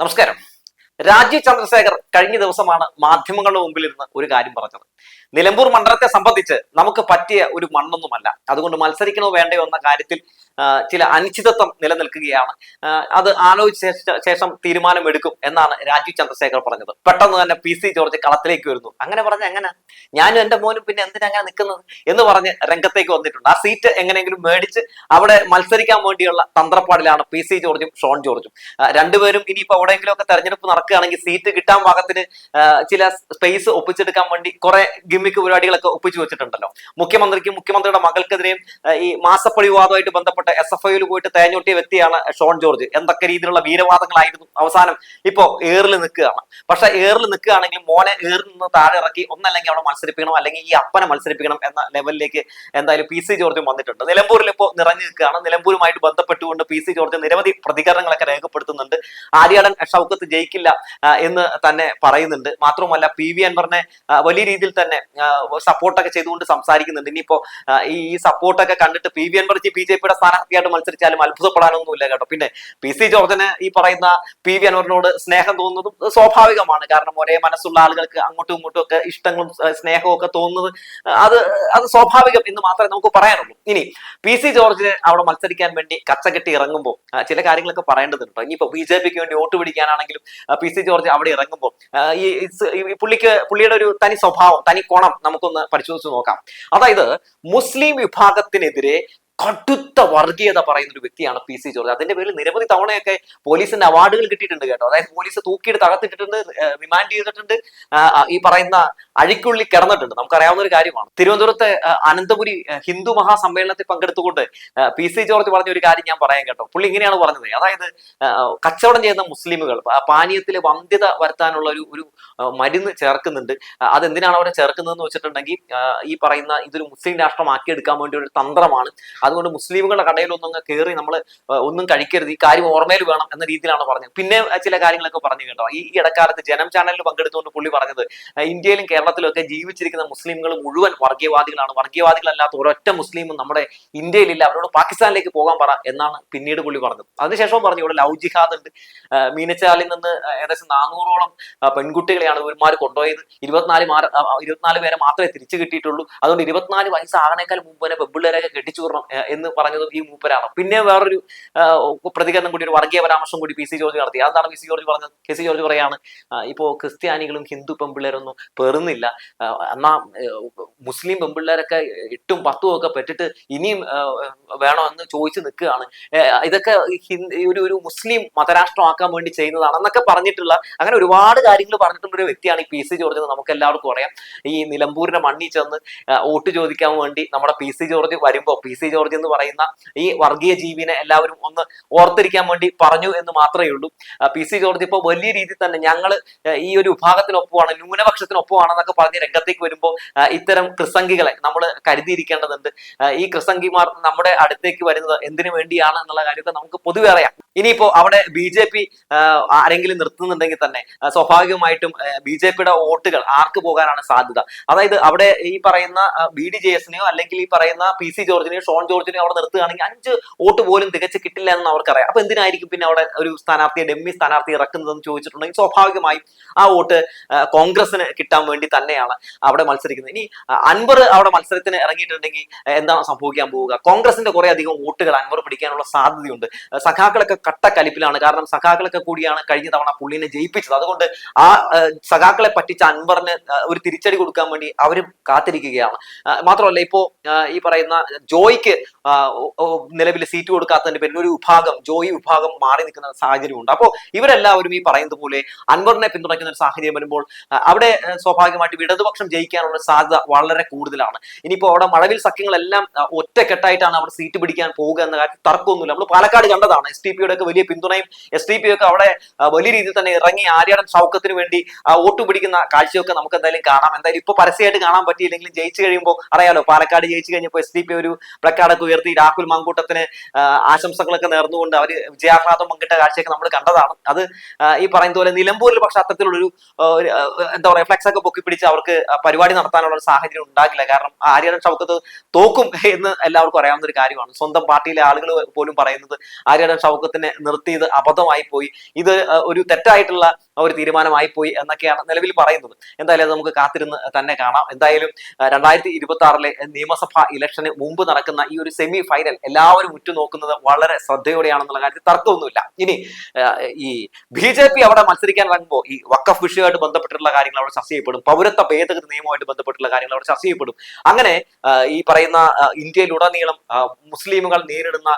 നമസ്കാരം. രാജീവ് ചന്ദ്രശേഖർ കഴിഞ്ഞ ദിവസമാണ് മാധ്യമങ്ങളുടെ മുമ്പിൽ ഇരുന്ന് ഒരു കാര്യം പറഞ്ഞത്. നിലമ്പൂർ മണ്ഡലത്തെ സംബന്ധിച്ച് നമുക്ക് പറ്റിയ ഒരു മണ്ണൊന്നുമല്ല. അതുകൊണ്ട് മത്സരിക്കണോ വേണ്ടയോ എന്ന കാര്യത്തിൽ ചില അനിശ്ചിതത്വം നിലനിൽക്കുകയാണ്. അത് ആലോചിച്ച ശേഷ- തീരുമാനമെടുക്കും എന്നാണ് രാജീവ് ചന്ദ്രശേഖർ പറഞ്ഞത്. പെട്ടെന്ന് തന്നെ പി സി ജോർജ് കളത്തിലേക്ക് വരുന്നു. അങ്ങനെ പറഞ്ഞ എങ്ങനെ? ഞാനും എന്റെ മോനും പിന്നെ എന്തിനാ അങ്ങനെ നിൽക്കുന്നത്? എന്ന് പറഞ്ഞ് രംഗത്തേക്ക് വന്നിട്ടുണ്ട്. ആ സീറ്റ് എങ്ങനെയെങ്കിലും മേടിച്ച് അവിടെ മത്സരിക്കാൻ വേണ്ടിയുള്ള തന്ത്രപ്പാടിലാണ് പി സി ജോർജും ഷോൺ ജോർജും. രണ്ടുപേരും ഇനിയിപ്പോ എവിടെയെങ്കിലും ഒക്കെ തെരഞ്ഞെടുപ്പ് നടക്കുകയാണെങ്കിൽ സീറ്റ് കിട്ടാൻ ഭാഗത്തിന് ചില സ്പേസ് ഒപ്പിച്ചെടുക്കാൻ വേണ്ടി കുറെ ഗിമ്മിക്ക് പരിപാടികളൊക്കെ ഒപ്പിച്ചു വെച്ചിട്ടുണ്ടല്ലോ. മുഖ്യമന്ത്രിക്കും മുഖ്യമന്ത്രിയുടെ മകൾക്കെതിരെയും ഈ മാസപ്പടി വിവാദമായിട്ട് ബന്ധപ്പെട്ട എസ് എഫ് ഐയിൽ പോയിട്ട് തേഞ്ഞൊട്ടിയ വ്യക്തിയാണ് ഷോൺ ജോർജ്. എന്തൊക്കെ രീതിയിലുള്ള വീരവാദങ്ങളായിരുന്നു അവസാനം ഇപ്പോ ഏറിൽ നിൽക്കുകയാണ്. പക്ഷെ ഏറിൽ നിൽക്കുകയാണെങ്കിൽ മോനെ ഏറിൽ നിന്ന് താഴെ ഇറക്കി ഒന്നല്ലെങ്കിൽ അവിടെ മത്സരിപ്പിക്കണം അല്ലെങ്കിൽ ഈ അപ്പനെ മത്സരിപ്പിക്കണം എന്ന ലെവലിലേക്ക് എന്തായാലും പി സി ജോർജും വന്നിട്ടുണ്ട്. നിലമ്പൂരിൽ ഇപ്പോൾ നിറഞ്ഞു നിൽക്കുകയാണ്. നിലമ്പൂരുമായിട്ട് ബന്ധപ്പെട്ടുകൊണ്ട് പി സി ജോർജ് നിരവധി പ്രതികരണങ്ങളൊക്കെ രേഖപ്പെടുത്തുന്നുണ്ട്. ആര്യാടൻ ഷൗക്കത്ത് ജയിക്കില്ല എന്ന് തന്നെ പറയുന്നുണ്ട്. മാത്രമല്ല പി വി അൻവറിനെ വലിയ രീതിയിൽ തന്നെ സപ്പോർട്ടൊക്കെ ചെയ്തുകൊണ്ട് സംസാരിക്കുന്നുണ്ട്. ഇനിയിപ്പോ ഈ സപ്പോർട്ടൊക്കെ കണ്ടിട്ട് P V Anvar B J പിയുടെ സ്ഥാനാർത്ഥിയായിട്ട് മത്സരിച്ചാലും അത്ഭുതപ്പെടാനൊന്നുമില്ല കേട്ടോ. പിന്നെ പി സി ജോർജിന് ഈ പറയുന്ന പി വി അൻവറിനോട് സ്നേഹം തോന്നുന്നതും സ്വാഭാവികമാണ്. കാരണം ഒരേ മനസ്സുള്ള ആളുകൾക്ക് അങ്ങോട്ടും ഇങ്ങോട്ടും ഒക്കെ ഇഷ്ടങ്ങളും സ്നേഹവും ഒക്കെ തോന്നുന്നത് അത് അത് സ്വാഭാവികം എന്ന് മാത്രമേ നമുക്ക് പറയാനുള്ളൂ. ഇനി പി സി ജോർജിന് അവിടെ മത്സരിക്കാൻ വേണ്ടി കച്ചകെട്ടി ഇറങ്ങുമ്പോൾ ചില കാര്യങ്ങളൊക്കെ പറയേണ്ടതുണ്ട്. ഇനിയിപ്പോ ബി ജെ പിക്ക് വേണ്ടി വോട്ട് പിടിക്കാനാണെങ്കിലും പി സി ജോർജ് അവിടെ ഇറങ്ങുമ്പോൾ ഈ പുള്ളിക്ക് പുള്ളിയുടെ ഒരു തനി സ്വഭാവം തനി കോണം നമുക്കൊന്ന് പരിശോധിച്ച് നോക്കാം. അതായത് മുസ്ലിം വിഭാഗത്തിനെതിരെ കടുത്ത വർഗീയത പറയുന്ന ഒരു വ്യക്തിയാണ് പി സി ജോർജ്. അതിന്റെ പേരിൽ നിരവധി തവണയൊക്കെ പോലീസിന്റെ അവാർഡുകൾ കിട്ടിയിട്ടുണ്ട് കേട്ടോ. അതായത് പോലീസ് തൂക്കിയിട്ട് അകത്തിട്ടിട്ടുണ്ട് റിമാൻഡ് ചെയ്തിട്ടുണ്ട് ഈ പറയുന്ന അഴിക്കുള്ളിൽ കിടന്നിട്ടുണ്ട്. നമുക്കറിയാവുന്ന ഒരു കാര്യമാണ്. തിരുവനന്തപുരത്തെ അനന്തപുരി ഹിന്ദു മഹാസമ്മേളനത്തിൽ പങ്കെടുത്തുകൊണ്ട് പി സി ജോർജ് പറഞ്ഞ ഒരു കാര്യം ഞാൻ പറയാൻ കേട്ടോ. പുള്ളി ഇങ്ങനെയാണ് പറഞ്ഞത്. അതായത് കച്ചവടം ചെയ്യുന്ന മുസ്ലിമുകൾ പാനീയത്തിൽ വന്ധ്യത വരുത്താനുള്ള ഒരു ഒരു മരുന്ന് ചേർക്കുന്നുണ്ട്. അതെന്തിനാണ് അവരെ ചേർക്കുന്നതെന്ന് വെച്ചിട്ടുണ്ടെങ്കിൽ ഈ പറയുന്ന ഇതൊരു മുസ്ലിം രാഷ്ട്രമാക്കിയെടുക്കാൻ വേണ്ടി ഒരു തന്ത്രമാണ്. അതുകൊണ്ട് മുസ്ലിമുകളുടെ കടയിലൊന്നും കയറി നമ്മൾ ഒന്നും കഴിക്കരുത്. ഈ കാര്യം ഓർമ്മയിൽ വേണം എന്ന രീതിയിലാണ് പറഞ്ഞത്. പിന്നെ ചില കാര്യങ്ങളൊക്കെ പറഞ്ഞു കേട്ടോ. ഈ ഇടക്കാലത്ത് ജനം ചാനലിൽ പങ്കെടുത്തുകൊണ്ട് പുള്ളി പറഞ്ഞത് ഇന്ത്യയിലും കേരളത്തിലും ഒക്കെ ജീവിച്ചിരിക്കുന്ന മുസ്ലിംകൾ മുഴുവൻ വർഗീയവാദികളാണ്. വർഗീയവാദികളല്ലാത്ത ഒരൊറ്റ മുസ്ലിമും നമ്മുടെ ഇന്ത്യയിലില്ല. അവരോട് പാകിസ്ഥാനിലേക്ക് പോകാൻ പറ എന്നാണ് പിന്നീട് പുള്ളി പറഞ്ഞത്. അതിനുശേഷം പറഞ്ഞു ഇവിടെ ലവ് ജിഹാദ് ഉണ്ട്. മീനച്ചാലിൽ നിന്ന് ഏകദേശം നാനൂറോളം പെൺകുട്ടികളെയാണ് ഇവന്മാർ കൊണ്ടുപോയത്. ഇരുപത്തിനാല് ഇരുപത്തിനാല് പേരെ മാത്രമേ തിരിച്ചു കിട്ടിയിട്ടുള്ളൂ. അതുകൊണ്ട് ഇരുപത്തിനാല് വയസ്സാകണേക്കാൾ മുമ്പ് തന്നെ പെമ്പിള്ളേരെയൊക്കെ കെട്ടിച്ചു വിടണം എന്ന് പറഞ്ഞത് ഈ മൂപ്പരാണ്. പിന്നെ വേറൊരു പ്രതികരണം കൂടി ഒരു വർഗീയ പരാമർശം കൂടി പി സി ജോർജ് നടത്തി. അതാണ് പി സി ജോർജ് പറഞ്ഞത്? കെ സി ജോർജ് പറയാണ് ഇപ്പോൾ ഇപ്പോ ക്രിസ്ത്യാനികളും ഹിന്ദു പെമ്പിള്ളേരൊന്നും പെറുന്നില്ല. എന്നാ മുസ്ലിം പെമ്പിള്ളേരൊക്കെ എട്ടും പത്തും ഒക്കെ പെട്ടിട്ട് ഇനിയും വേണോ എന്ന് ചോദിച്ചു നിൽക്കുകയാണ്. ഇതൊക്കെ ഒരു ഒരു മുസ്ലിം മതരാഷ്ട്രമാക്കാൻ വേണ്ടി ചെയ്യുന്നതാണ് എന്നൊക്കെ പറഞ്ഞിട്ടുള്ള അങ്ങനെ ഒരുപാട് കാര്യങ്ങൾ പറഞ്ഞിട്ടുള്ള ഒരു വ്യക്തിയാണ് ഈ പി സി ജോർജ് നമുക്ക് എല്ലാവർക്കും അറിയാം. ഈ നിലമ്പൂരിന്റെ മണ്ണിൽ ചെന്ന് വോട്ട് ചോദിക്കാൻ വേണ്ടി നമ്മുടെ പി സി ജോർജ് വരുമ്പോൾ പി സി ജോർജ് എന്ന് പറയുന്ന ഈ വർഗീയ ജീവിനെ എല്ലാവരും ഒന്ന് ഓർത്തിരിക്കാൻ വേണ്ടി പറഞ്ഞു എന്ന് മാത്രമേ ഉള്ളൂ. പി സി ജോർജ് ഇപ്പോൾ വലിയ രീതിയിൽ തന്നെ ഞങ്ങൾ ഈ ഒരു വിഭാഗത്തിനൊപ്പമാണ് ന്യൂനപക്ഷത്തിനൊപ്പമാണെന്നൊക്കെ പറഞ്ഞ് രംഗത്തേക്ക് വരുമ്പോൾ ഇത്തരം കൃസംഗികളെ നമ്മൾ കരുതിയിരിക്കേണ്ടതുണ്ട്. ഈ കൃസംഗിമാർ നമ്മുടെ അടുത്തേക്ക് വരുന്നത് എന്തിനു വേണ്ടിയാണ് എന്നുള്ള കാര്യമൊക്കെ നമുക്ക് പൊതുവെ അറിയാം. ഇനിയിപ്പോ അവിടെ ബി ജെ പി ആരെങ്കിലും നിർത്തുന്നുണ്ടെങ്കിൽ തന്നെ സ്വാഭാവികമായിട്ടും ബി ജെ പിയുടെ വോട്ടുകൾ ആർക്ക് പോകാനാണ് സാധ്യത? അതായത് അവിടെ ഈ പറയുന്ന ബി ഡി ജെ എസിനെയോ അല്ലെങ്കിൽ ഈ പറയുന്ന പി സി ജോർജിനെയോ ഷോൺ ജോർജിനെയോ അവിടെ നിർത്തുകയാണെങ്കിൽ അഞ്ച് വോട്ട് പോലും തികച്ച് കിട്ടില്ല എന്ന് അവർക്കറിയാം. അപ്പൊ എന്തിനായിരിക്കും പിന്നെ അവിടെ ഒരു സ്ഥാനാർത്ഥിയെ ഡെമ്മി സ്ഥാനാർത്ഥി ഇറക്കുന്നതെന്ന് ചോദിച്ചിട്ടുണ്ടെങ്കിൽ സ്വാഭാവികമായും ആ വോട്ട് കോൺഗ്രസിന് കിട്ടാൻ വേണ്ടി തന്നെയാണ് അവിടെ മത്സരിക്കുന്നത്. ഇനി അൻവർ അവിടെ മത്സരത്തിന് ഇറങ്ങിയിട്ടുണ്ടെങ്കിൽ എന്താണ് സംഭവിക്കാൻ പോവുക? കോൺഗ്രസിന്റെ കുറെ അധികം വോട്ടുകൾ അൻവർ പിടിക്കാനുള്ള സാധ്യതയുണ്ട്. സഖാക്കളൊക്കെ കട്ടക്കലിപ്പിലാണ്. കാരണം സഖാക്കളൊക്കെ കൂടിയാണ് കഴിഞ്ഞ തവണ പുള്ളിനെ ജയിപ്പിച്ചത്. അതുകൊണ്ട് ആ, സഖാക്കളെ പറ്റിച്ച അൻവറിന് ഒരു തിരിച്ചടി കൊടുക്കാൻ വേണ്ടി അവരും കാത്തിരിക്കുകയാണ്. മാത്രമല്ല ഇപ്പോ ഈ പറയുന്ന ജോയ്ക്ക് നിലവിൽ സീറ്റ് കൊടുക്കാത്തതിന്റെ പേരിൽ ഒരു വിഭാഗം ജോയി വിഭാഗം മാറി നിൽക്കുന്ന സാഹചര്യമുണ്ട്. അപ്പോൾ ഇവരെല്ലാവരും ഈ പറയുന്നത് പോലെ അൻവറിനെ പിന്തുണയ്ക്കുന്ന ഒരു സാഹചര്യം വരുമ്പോൾ അവിടെ സ്വാഭാവികമായിട്ടും ഇടതുപക്ഷം ജയിക്കാനുള്ള സാധ്യത വളരെ കൂടുതലാണ്. ഇനിയിപ്പോൾ അവിടെ മഴവിൽ സഖ്യങ്ങളെല്ലാം ഒറ്റക്കെട്ടായിട്ടാണ് അവിടെ സീറ്റ് പിടിക്കാൻ പോവുക എന്ന കാര്യത്തിൽ തർക്കമൊന്നുമില്ല. നമ്മൾ പാലക്കാട് കണ്ടതാണ് എസ് ടി പിയുടെ ഒക്കെ വലിയ പിന്തുണയും എസ് ടി പി ഒക്കെ അവിടെ വലിയ രീതിയിൽ തന്നെ ഇറങ്ങി ആര്യാടൻ ഷൗക്കത്തിന് വേണ്ടി വോട്ട് പിടിക്കുന്ന കാഴ്ചയൊക്കെ നമുക്ക് എന്തായാലും കാണാം. എന്തായാലും ഇപ്പൊ പരസ്യമായിട്ട് കാണാൻ പറ്റിയില്ലെങ്കിലും ജയിച്ചു കഴിയുമ്പോൾ അറിയാലോ പാലക്കാട് ജയിച്ചു കഴിഞ്ഞപ്പോൾ എസ് ടി പി ഒരു പ്ലക്കാർഡൊക്കെ ഉയർത്തി രാഹുൽ മാങ്കൂട്ടത്തിന് ആശംസകളൊക്കെ നേർന്നുകൊണ്ട് അവർ വിജയാഹ്ലാദം പങ്കിട്ട കാഴ്ചയൊക്കെ നമ്മൾ കണ്ടതാണ്. അത് ഈ പറയുന്ന പോലെ നിലമ്പൂരിൽ പക്ഷെ അത്തരത്തിലുള്ളൊരു എന്താ പറയുക ഫ്ലെക്സ് ഒക്കെ പൊക്കി പിടിച്ച് അവർക്ക് പരിപാടി നടത്താനുള്ള സാഹചര്യം ഉണ്ടാകില്ല. കാരണം ആര്യാടൻ ഷൗക്കത്ത് തോക്കും എന്ന് എല്ലാവർക്കും അറിയാവുന്ന ഒരു കാര്യമാണ്. സ്വന്തം പാർട്ടിയിലെ ആളുകൾ പോലും പറയുന്നത് ആര്യാടൻ ഷൗക്കത്തിനെ നിർത്തിയത് അബദ്ധമായി പോയി. ഇത് ഒരു തെറ്റായിട്ടുള്ള ഒരു തീരുമാനമായി പോയി എന്നൊക്കെയാണ് നിലവിൽ പറയുന്നത്. എന്തായാലും അത് നമുക്ക് കാത്തിരുന്ന് തന്നെ കാണാം. എന്തായാലും രണ്ടായിരത്തി ഇരുപത്തി ആറിലെ നിയമസഭാ ഇലക്ഷന് മുമ്പ് നടക്കുന്ന ഈ ഒരു സെമി ഫൈനൽ എല്ലാവരും ഉറ്റുനോക്കുന്നത് വളരെ ശ്രദ്ധയോടെയാണെന്നുള്ള കാര്യത്തിൽ തർക്കമൊന്നുമില്ല. ഇനി ഈ ബി ജെ പി അവിടെ മത്സരിക്കാൻ ഇറങ്ങുമ്പോൾ ഈ വക്കഫ് വിഷയമായിട്ട് ബന്ധപ്പെട്ടിട്ടുള്ള കാര്യങ്ങൾ അവിടെ ചർച്ച ചെയ്യപ്പെടും. പൗരത്വ ഭേദഗതി നിയമവുമായിട്ട് ബന്ധപ്പെട്ടുള്ള കാര്യങ്ങൾ അവിടെ ചർച്ച ചെയ്യപ്പെടും. അങ്ങനെ ഈ പറയുന്ന ഇന്ത്യയിലുടനീളം മുസ്ലിമുകൾ നേരിടുന്ന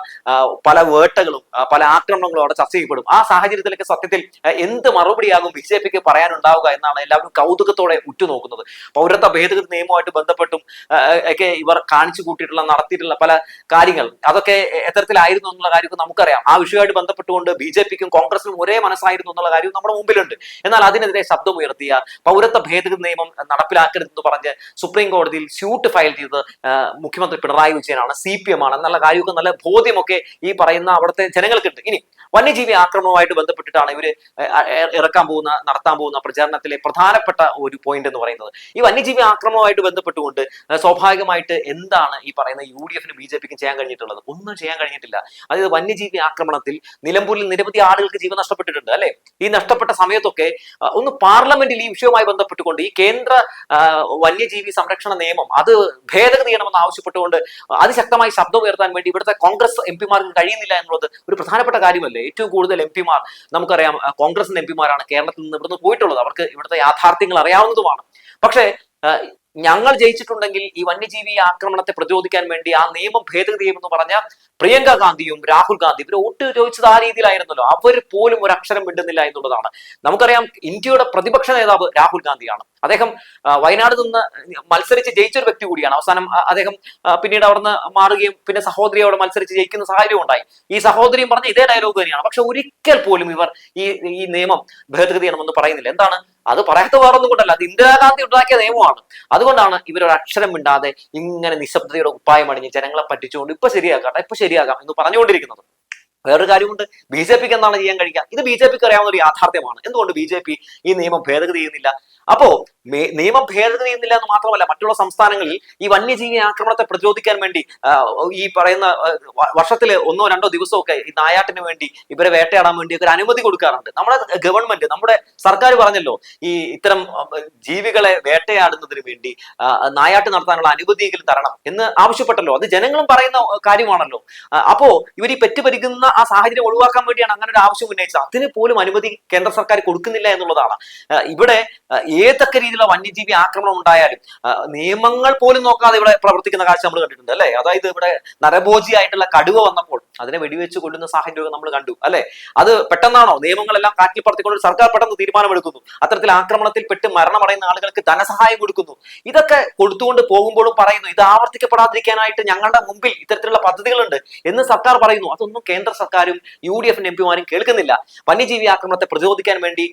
പല വേട്ടകളും പല ആക്രമണങ്ങളും അവിടെ ചർച്ച ചെയ്യപ്പെടും. ആ സാഹചര്യത്തിലൊക്കെ സത്യത്തിൽ എന്ത് മറുപടിയാകും ബി ജെ പിക്ക് പറയാനുണ്ടാവുക എന്നാണ് എല്ലാവരും കൗതുകത്തോടെ ഉറ്റുനോക്കുന്നത്. പൗരത്വ ഭേദഗതി നിയമവുമായിട്ട് ബന്ധപ്പെട്ടും ഒക്കെ ഇവർ കാണിച്ചു കൂട്ടിയിട്ടുള്ള നടത്തിയിട്ടുള്ള പല കാര്യങ്ങൾ. അതൊക്കെ എത്തരത്തിലായിരുന്നു എന്നുള്ള കാര്യമൊക്കെ നമുക്കറിയാം. ആ വിഷയമായിട്ട് ബന്ധപ്പെട്ടുകൊണ്ട് ബി ജെ പിക്കും കോൺഗ്രസിനും ഒരേ മനസ്സായിരുന്നു എന്നുള്ള കാര്യവും നമ്മുടെ മുമ്പിലുണ്ട്. എന്നാൽ അതിനെതിരെ ശബ്ദമുയർത്തിയ പൗരത്വ ഭേദഗതി നിയമം നടപ്പിലാക്കരുത് എന്ന് പറഞ്ഞ് സുപ്രീം കോടതിയിൽ സ്യൂട്ട് ഫയൽ ചെയ്തത് മുഖ്യമന്ത്രി പിണറായി വിജയനാണ് സി പി എം ആണ്. എന്നുള്ള കാര്യമൊക്കെ നല്ല ബോധ്യമൊക്കെ ഈ പറയുന്ന അവിടുത്തെ ജനങ്ങൾക്കുണ്ട്. ഇനി വന്യജീവി ആക്രമണവുമായിട്ട് ബന്ധപ്പെട്ടിട്ടാണ് ഏർ, ഇറക്കാൻ പോകുന്ന നടത്താൻ പോകുന്ന പ്രചാരണത്തിലെ പ്രധാനപ്പെട്ട ഒരു പോയിന്റ് എന്ന് പറയുന്നത്. ഈ വന്യജീവി ആക്രമണവുമായിട്ട് ബന്ധപ്പെട്ടുകൊണ്ട് സ്വാഭാവികമായിട്ട് എന്താണ് ഈ പറയുന്ന യു ഡി എഫിന് ബി ജെ പിക്കും ചെയ്യാൻ കഴിഞ്ഞിട്ടുള്ളത്. ഒന്നും ചെയ്യാൻ കഴിഞ്ഞിട്ടില്ല. അതായത് വന്യജീവി ആക്രമണത്തിൽ നിലമ്പൂരിൽ നിരവധി ആളുകൾക്ക് ജീവൻ നഷ്ടപ്പെട്ടിട്ടുണ്ട് അല്ലെ? ഈ നഷ്ടപ്പെട്ട സമയത്തൊക്കെ ഒന്ന് പാർലമെന്റിൽ ഈ വിഷയവുമായി ബന്ധപ്പെട്ടുകൊണ്ട് ഈ കേന്ദ്ര വന്യജീവി സംരക്ഷണ നിയമം അത് ഭേദഗതി ചെയ്യണമെന്ന് ആവശ്യപ്പെട്ടുകൊണ്ട് അതിശക്തമായി ശബ്ദം ഉയർത്താൻ വേണ്ടി ഇവിടുത്തെ കോൺഗ്രസ് എം പിമാർക്ക് കഴിയുന്നില്ല എന്നുള്ളത് ഒരു പ്രധാനപ്പെട്ട കാര്യമല്ലേ? ഏറ്റവും കൂടുതൽ എം പിമാർ നമുക്കറിയാം കോൺഗ്രസിന്റെ എം പിമാരാണ് കേരളത്തിൽ നിന്ന് ഇവിടുന്ന് പോയിട്ടുള്ളത്. അവർക്ക് ഇവിടുത്തെ യാഥാർത്ഥ്യങ്ങൾ അറിയാവുന്നതുമാണ്. പക്ഷേ ഞങ്ങൾ ജയിച്ചിട്ടുണ്ടെങ്കിൽ ഈ വന്യജീവി ആക്രമണത്തെ പ്രതിരോധിക്കാൻ വേണ്ടി ആ നിയമം ഭേദഗതി ചെയ്യുമെന്ന് പറഞ്ഞ പ്രിയങ്ക ഗാന്ധിയും രാഹുൽ ഗാന്ധി ഇവർ വോട്ട് ചോദിച്ചത് ആ രീതിയിലായിരുന്നല്ലോ. അവർ പോലും ഒരു അക്ഷരം മിണ്ടുന്നില്ല എന്നുള്ളതാണ്. നമുക്കറിയാം ഇന്ത്യയുടെ പ്രതിപക്ഷ നേതാവ് രാഹുൽ ഗാന്ധിയാണ്. അദ്ദേഹം വയനാട് നിന്ന് മത്സരിച്ച് ജയിച്ച ഒരു വ്യക്തി കൂടിയാണ്. അവസാനം അദ്ദേഹം പിന്നീട് അവിടുന്ന് മാറുകയും പിന്നെ സഹോദരി അവിടെ മത്സരിച്ച് ജയിക്കുന്ന സാഹചര്യം ഉണ്ടായി. ഈ സഹോദരിയും പറഞ്ഞ ഇതേ ഡയലോഗ് തന്നെയാണ്. പക്ഷെ ഒരിക്കൽ പോലും ഇവർ ഈ ഈ നിയമം ഭേദഗതി ചെയ്യണമെന്ന് പറയുന്നില്ല. എന്താണ്? അത് പറയാത്ത വേറൊന്നും കൊണ്ടല്ല. അത് ഇന്ദിരാഗാന്ധി ഉണ്ടാക്കിയ നിയമമാണ്. അതുകൊണ്ടാണ് ഇവരൊരു അക്ഷരം മിണ്ടാതെ ഇങ്ങനെ നിശബ്ദതയുടെ ഉപ്പായം അണിഞ്ഞ് ജനങ്ങളെ പറ്റിച്ചുകൊണ്ട് ഇപ്പൊ ശരിയാക്കാം ഇപ്പൊ ശരിയാകാം എന്ന് പറഞ്ഞുകൊണ്ടിരിക്കുന്നത്. വേറൊരു കാര്യമുണ്ട്. ബി ജെ പിക്ക് എന്താണ് ചെയ്യാൻ കഴിയുക? ഇത് ബി ജെ പിക്ക് അറിയാവുന്ന ഒരു യാഥാർത്ഥ്യമാണ്. എന്തുകൊണ്ട് ബി ജെ പി ഈ നിയമം ഭേദഗതി ചെയ്യുന്നില്ല? അപ്പോ നിയമം ഭേദഗതി ചെയ്യുന്നില്ല എന്ന് മാത്രമല്ല മറ്റുള്ള സംസ്ഥാനങ്ങളിൽ ഈ വന്യജീവി ആക്രമണത്തെ പ്രതിരോധിക്കാൻ വേണ്ടി ഈ പറയുന്ന വർഷത്തിൽ ഒന്നോ രണ്ടോ ദിവസമൊക്കെ ഈ നായാട്ടിന് വേണ്ടി ഇവരെ വേട്ടയാടാൻ വേണ്ടി ഒക്കെ അനുമതി കൊടുക്കാറുണ്ട്. നമ്മുടെ ഗവൺമെന്റ് നമ്മുടെ സർക്കാർ പറഞ്ഞല്ലോ ഈ ഇത്തരം ജീവികളെ വേട്ടയാടുന്നതിന് വേണ്ടി നായാട്ട് നടത്താനുള്ള അനുമതിയെങ്കിലും തരണം എന്ന് ആവശ്യപ്പെട്ടല്ലോ. അത് ജനങ്ങളും പറയുന്ന കാര്യമാണല്ലോ. അപ്പോ ഇവർ ഈ പെറ്റുപരിക്കുന്ന ആ സാഹചര്യം ഒഴിവാക്കാൻ വേണ്ടിയാണ് അങ്ങനെ ഒരു ആവശ്യം ഉന്നയിച്ചത്. അതിന് പോലും അനുമതി കേന്ദ്ര സർക്കാർ കൊടുക്കുന്നില്ല എന്നുള്ളതാണ്. ഇവിടെ ഏതൊക്കെ രീതിയിലുള്ള വന്യജീവി ആക്രമണം ഉണ്ടായാലും നിയമങ്ങൾ പോലും നോക്കാതെ ഇവിടെ പ്രവർത്തിക്കുന്ന കാഴ്ച നമ്മൾ കണ്ടിട്ടുണ്ട് അല്ലെ? അതായത് ഇവിടെ നരഭോജി ആയിട്ടുള്ള കടുവ വന്നപ്പോൾ അതിനെ വെടിവെച്ച് കൊല്ലുന്ന സാഹചര്യം നമ്മൾ കണ്ടു അല്ലെ? അത് പെട്ടെന്നാണോ? നിയമങ്ങളെല്ലാം കാറ്റിൽ പറത്തിക്കൊണ്ട് സർക്കാർ പെട്ടെന്ന് തീരുമാനമെടുക്കുന്നു. അത്തരത്തിൽ ആക്രമണത്തിൽ പെട്ട് മരണമടയുന്ന ആളുകൾക്ക് ധനസഹായം കൊടുക്കുന്നു. ഇതൊക്കെ കൊടുത്തുകൊണ്ട് പോകുമ്പോഴും പറയുന്നു ഇത് ആവർത്തിക്കപ്പെടാതിരിക്കാനായിട്ട് ഞങ്ങളുടെ മുമ്പിൽ ഇത്തരത്തിലുള്ള പദ്ധതികളുണ്ട് എന്ന് സർക്കാർ പറയുന്നു. അതൊന്നും കേന്ദ്ര സർക്കാരും യു ഡി എഫിന്റെ എം പിമാരും കേൾക്കുന്നില്ല. വന്യജീവി ആക്രമണത്തെ പ്രതിരോധിക്കാൻ വേണ്ടി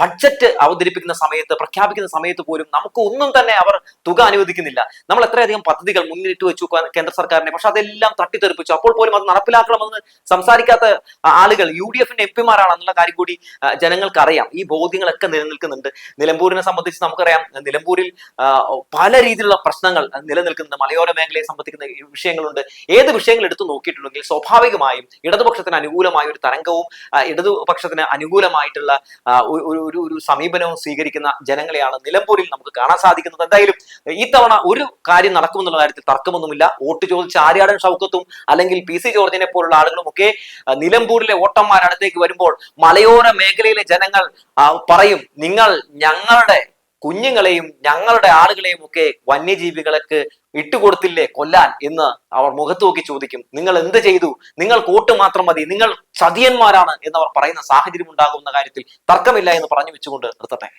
ബഡ്ജറ്റ് അവതരിപ്പിക്കുന്ന സമയത്ത് പ്രഖ്യാപിക്കുന്ന സമയത്ത് പോലും നമുക്ക് ഒന്നും തന്നെ അവർ തുക അനുവദിക്കുന്നില്ല. നമ്മൾ എത്രയധികം പദ്ധതികൾ മുന്നിട്ട് വെച്ചു കേന്ദ്ര സർക്കാരിനെ. പക്ഷെ അതെല്ലാം തട്ടിത്തെറിപ്പിച്ചു. അപ്പോൾ പോലും അത് നടപ്പിലാക്കണമെന്ന് സംസാരിക്കാത്ത ആളുകൾ യു ഡി എഫിന്റെ എം പിമാരാണെന്നുള്ള കാര്യം കൂടി ജനങ്ങൾക്ക് അറിയാം ഈ ബോധ്യങ്ങളൊക്കെ നിലനിൽക്കുന്നുണ്ട്. നിലമ്പൂരിനെ സംബന്ധിച്ച് നമുക്കറിയാം നിലമ്പൂരിൽ പല രീതിയിലുള്ള പ്രശ്നങ്ങൾ നിലനിൽക്കുന്നുണ്ട്. മലയോര മേഖലയെ സംബന്ധിക്കുന്ന വിഷയങ്ങളുണ്ട്. ഏത് വിഷയങ്ങൾ എടുത്തു നോക്കിയിട്ടുണ്ടെങ്കിൽ സ്വാഭാവികമായും ഇടതുപക്ഷത്തിന് അനുകൂലമായ ഒരു തരംഗവും ഇടതുപക്ഷത്തിന് അനുകൂലമായിട്ടുള്ള ഒരു ഒരു സമീപനവും സ്വീകരിക്കുന്ന ജനങ്ങളെയാണ് നിലമ്പൂരിൽ നമുക്ക് കാണാൻ സാധിക്കുന്നത്. എന്തായാലും ഈ തവണ ഒരു കാര്യം നടക്കുമെന്നുള്ള കാര്യത്തിൽ തർക്കമൊന്നുമില്ല. വോട്ട് ചോദിച്ച ആര്യാടൻ ഷൗക്കത്തും അല്ലെങ്കിൽ പി സി ജോർജിനെ പോലുള്ള ആളുകളും ഒക്കെ നിലമ്പൂരിലെ വോട്ടന്മാർ അടുത്തേക്ക് വരുമ്പോൾ മലയോര മേഖലയിലെ ജനങ്ങൾ പറയും നിങ്ങൾ ഞങ്ങളുടെ കുഞ്ഞുങ്ങളെയും ഞങ്ങളുടെ ആളുകളെയും ഒക്കെ വന്യജീവികൾക്ക് ഇട്ടുകൊടുത്തില്ലേ കൊല്ലാൻ? എന്ന് അവർ മുഖത്ത് നോക്കി ചോദിക്കും. നിങ്ങൾ എന്ത് ചെയ്തു? നിങ്ങൾ കോട്ട് മാത്രം മതി. നിങ്ങൾ ചതിയന്മാരാണ് എന്നവർ പറയുന്ന സാഹചര്യം ഉണ്ടാകുന്ന കാര്യത്തിൽ തർക്കമില്ല എന്ന് പറഞ്ഞു വെച്ചുകൊണ്ട് നിർത്തട്ടെ.